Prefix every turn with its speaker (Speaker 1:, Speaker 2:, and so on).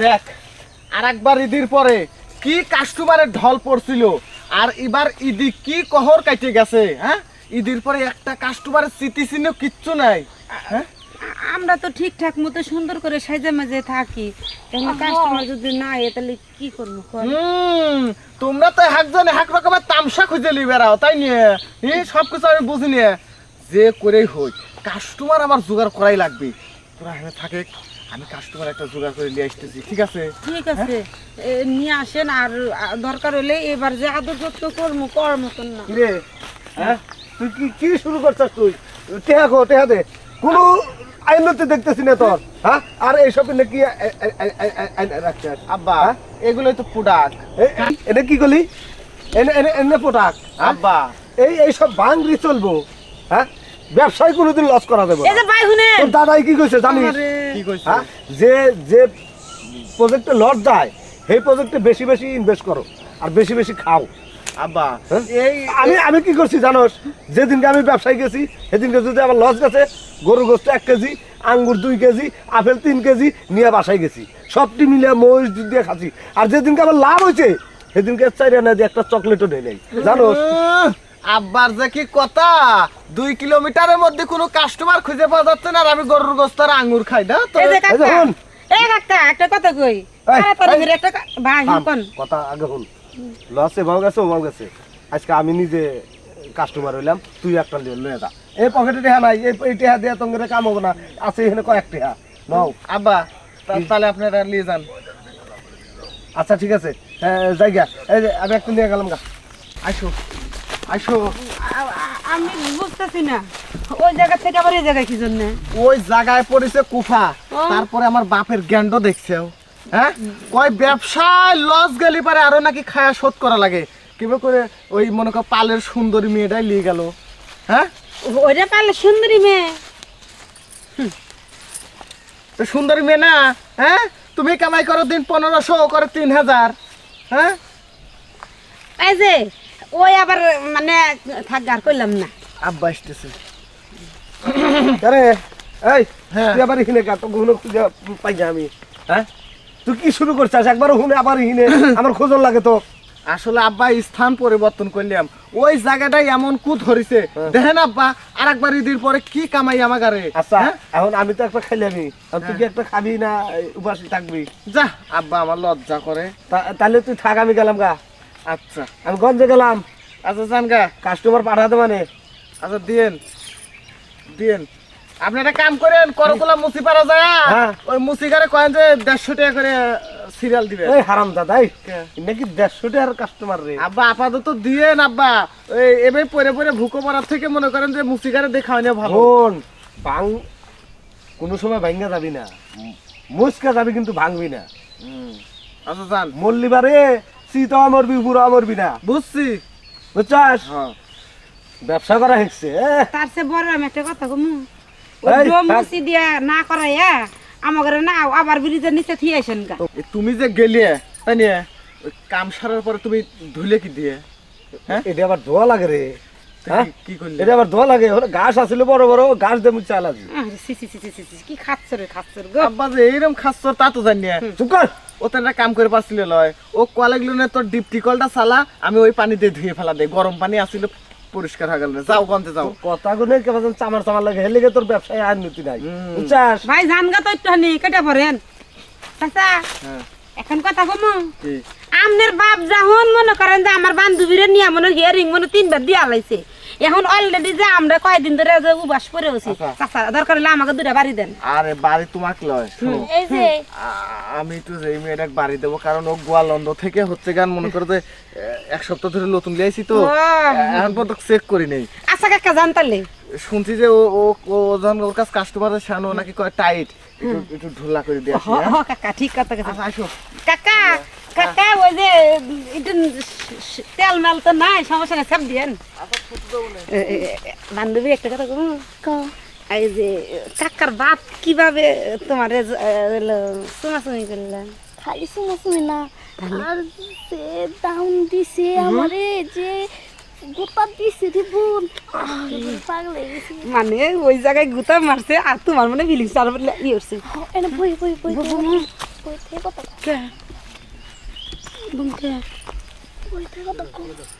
Speaker 1: দেখ আর একবার ঈদের পরে কি কাস্টমারের ঢল পড়ছিল আর এবার ঈদি কি কহর কাটে গেছে হ্যাঁ? ঈদের পরে একটা কাস্টমারের চিহ্ন কিচ্ছু নাই হ্যাঁ?
Speaker 2: আমরা তো ঠিকঠাক মতো সুন্দর করে সাজে মাঝে থাকি কাস্টমার যদি না এ তাহলে কি করব
Speaker 1: তোমরা তো একজন এক রকমের তামসা খুঁজে লি বেড়াও তাই নিয়ে? এই সব কিছু আমি বুঝি নিয়ে। যে করেই হই কাস্টমার আমার জোগাড় করাই লাগবে। তোরা এখানে থাকে। আমি কাস্টমার একটা জোগাড় করে নিয়ে আসতেছি ঠিক আছে?
Speaker 2: ঠিক আছে। নিয়ে আসেন আর দরকার হলে এবার যে আদর যত্ন করব কর মতন না।
Speaker 3: কিরে? হ্যাঁ? তুই কি কি শুরু করছিস তুই? টেহা কো টেহা দে। কোনো আইনতে দেখতেছি না তোর হ্যাঁ? আর এইসব নাকি রাখছিস
Speaker 1: আব্বা
Speaker 3: হ্যাঁ?
Speaker 1: এগুলোই তো প্রোডাক্ট
Speaker 3: এ- এটা কি করলি এনে এনে এনে পোটাক
Speaker 1: আব্বা।
Speaker 3: এই এই সব বাংরি চলবো হ্যাঁ? ব্যবসায় কোনোদিন লস করা দেবো
Speaker 2: এই যে ভাই শুনে
Speaker 3: তোর দাদাই কি কইছে জানিস? হ্যাঁ যে যে প্রজেক্টে লস যায় সেই প্রজেক্টে বেশি বেশি ইনভেস্ট করো আর বেশি বেশি খাও।
Speaker 1: আব্বা
Speaker 3: হ্যাঁ?
Speaker 1: এই
Speaker 3: আমি আমি কি করছি জানোস? যেদিনকে আমি ব্যবসায় গেছি সেদিনকে যদি আমার লস গেছে গরু গোস্ত এক কেজি আঙ্গুর দুই কেজি আপেল তিন কেজি নিয়ে বাসায় গেছি। সবটি মিলিয়ে মহিষ দিয়ে খাচ্ছি। আর যেদিনকে আমার লাভ হয়েছে সেদিনকে চাই না দিয়ে একটা চকলেটও নেই নেই। জানোস?
Speaker 1: আব্বার যে কি কথা? দুই কিলোমিটারের মধ্যে কোনো কাস্টমার খুঁজে পাওয়া যাচ্ছে না আর আমি গরুর গোস্ত আর আঙ্গুর খাই না? তো
Speaker 2: এই
Speaker 3: এই
Speaker 2: কাকা। এই একটা কথা কই?
Speaker 3: এই।
Speaker 2: ভাই কোন?
Speaker 3: কথা আগে হল লস এভাও গেছে ওভাও গেছে। আজকে আমি নিজে কাস্টমার হইলাম তুই একটা লিয়ে লয়ে যা। এই পকেটে টেহা নাই এই এই টেহা দিয়ে তোমার কাম হবে না। আছে এখানে কয়েক টেহা। নাও।
Speaker 1: আব্বা তাহলে আপনারা নিয়ে যান।
Speaker 3: আচ্ছা ঠিক আছে। হ্যাঁ, জায়গা এই যে আমি একটা নিয়ে গেলাম গা।
Speaker 1: আসো। আসো।
Speaker 2: আমি বুঝতেছি না। ওই জায়গা থেকে আবার এই জায়গায় কি জন্য?
Speaker 1: ওই জায়গায় পড়েছে কুফা। তারপরে আমার বাপের জ্ঞানটা দেখছে হ্যাঁ? কয় ব্যবসায় লস গেলি পারে আরও নাকি খায়া শোধ করা লাগে। কীভাবে করে ওই মনে কর পালের সুন্দরী মেয়েটাই নিয়ে গেল। হ্যাঁ?
Speaker 2: ওইটা পারলে সুন্দরী মেয়ে।
Speaker 1: তো সুন্দরী মেয়ে না হ্যাঁ? তুমি কামাই করো দিন পনেরোশো করে তিন হাজার। হ্যাঁ?
Speaker 2: এই যে ওই আবার মানে থাক আর কইলাম না।
Speaker 1: আব্বা আসতেছে।
Speaker 3: আরে এই
Speaker 1: হ্যাঁ।
Speaker 3: তুই আবার এখানে গা তো গুলো খুঁজে পাই না আমি। হ্যাঁ? তুই কি শুরু করছিস? একবার হুনে আবার এখানে আমার খোঁজন লাগে তো।
Speaker 1: আসলে আব্বা স্থান পরিবর্তন করলাম। ওই জায়গাটাই এমন কু ধরিছে দেখেন আব্বা আর একবার ঈদের পরে কি কামাই আমাগারে।
Speaker 3: আচ্ছা
Speaker 1: হ্যাঁ?
Speaker 3: এখন আমি তো একটা খাইলামি তুই কি একটা খাবি না উপাসী থাকবি?
Speaker 1: যা আব্বা আমার লজ্জা করে।
Speaker 3: তাহলে তুই থাক আমি গেলাম গা।
Speaker 1: আচ্ছা
Speaker 3: আমি গঞ্জে গেলাম।
Speaker 1: আচ্ছা যান গা
Speaker 3: কাস্টমার পাঠাতে মানে।
Speaker 1: আচ্ছা দিয়েন দিয়েন। আপনি একটা কাম করেন করকুলা মুসি পারা যায়।
Speaker 3: হ্যাঁ।
Speaker 1: ওই মুসিকারে কয়েন যে দেড়শো টাকা করে সিরিয়াল দিবে।
Speaker 3: এই হারাম দাদাই নাকি দেড়শো টাকার কাস্টমার রে?
Speaker 1: আব্বা আপাতত দিয়েন আব্বা। এই এবার পরে পরে ভুকো পড়ার থেকে মনে করেন যে মুসিকারে দেখা হয় না ভালো।
Speaker 3: ভাঙ কোনো সময় ভাঙ্গা যাবি না। মুসকা যাবি কিন্তু ভাঙবি না।
Speaker 1: আচ্ছা যান।
Speaker 3: মল্লিবারে শীত মরবি বুড়া মরবি না।
Speaker 1: বুঝছি।
Speaker 3: বুঝছাস?
Speaker 1: হ্যাঁ।
Speaker 3: ব্যবসা করা হেঁকছে
Speaker 2: তার সে বড় আমি একটা কথা কমু।
Speaker 3: এই,
Speaker 2: মুসি দিয়া না করাইয়া আমাকে না আবার ব্রিজের নিচে থিয়ে আসেন
Speaker 1: তুমি যে গেলিয়ে তাই নিয়ে ওই কাম সারার পরে তুমি ধুলে কি দিয়ে? হ্যাঁ?
Speaker 3: এটা আবার ধোয়া লাগে রে।
Speaker 1: তো
Speaker 3: হ্যাঁ?
Speaker 1: কি- করলি?
Speaker 3: এটা আবার ধোয়া লাগে ঘাস আসলে বড় বড় ঘাস দিয়ে মুখ চালাবি
Speaker 2: আরে সি সি সি সি সি, সি, কি খাচ্ছ রে খাচ্ছ রে গো।
Speaker 1: আব্বা যে এইরকম খাচ্ছ তা তো জানি না।
Speaker 3: চুপ কর।
Speaker 1: ও তো একটা কাম করে পারছিল লয়। ও কলেগুলো নে তোর ডিপ টিকলটা চালা আমি ওই পানিতে ধুয়ে ফেলা দেই। গরম পানি আসছিল পরিষ্কার হয়ে গেল যাও কমতে যাও।
Speaker 3: কথা গুনে কেমন চামার চামার লাগে হেলে তোর ব্যবসায় আর নীতি নাই। বুঝছাস?
Speaker 2: ভাই জান গা তো একটু হানি কেটে পড়েন। চাচা
Speaker 1: হ্যাঁ।
Speaker 2: এখন কথা কমু?
Speaker 1: কি?
Speaker 2: আমনের বাপ যখন মনে করেন যে আমার বান্ধবীরে নিয়ে মনে হিয়ারিং মনে তিনবার দিয়া লাইছে। এখন অলরেডি যে আমরা কয়দিন ধরে যে উবাস করে আছি
Speaker 1: আচ্ছা।
Speaker 2: চাচা দরকার হলে আমাকে দুটা বাড়ি দেন।
Speaker 1: আরে বাড়ি তোমাকে লয়
Speaker 2: এই যে।
Speaker 1: আমি তো এই মেয়েটাকে বাড়ি দেবো কারণ ও গোয়ালন্দ থেকে হচ্ছে গান মনে করে যে এক সপ্তাহ ধরে নতুন লিয়েছি তো। এখন পর্যন্ত চেক করি নেই।
Speaker 2: আচ্ছা কাকা জানতালে
Speaker 1: শুনছি যে ও ও ও যখন ওর কাছে কাস্টমারের সামনে ও নাকি কয় টাইট একটু ঢোলা করে দিয়ে হ্যাঁ?
Speaker 2: কাকা ঠিক কথা কথা
Speaker 1: আচ্ছা, আসো।
Speaker 2: কাকা কাকা ওই যে একটু তেল মেল তো নাই সমস্যা নাই সব দিয়েন বান্ধবী একটা কথা কম এই যে কাকার বাপ কীভাবে তোমার চুমাচুমি করলেন
Speaker 4: খালি শুনি না আর যে ডাউন দিছে আমারে যে
Speaker 2: মানে ওই জায়গায় গুতা মারছে আর তোমার মানে ফিলিংস আর ই হচ্ছে
Speaker 4: এনে বই বই বই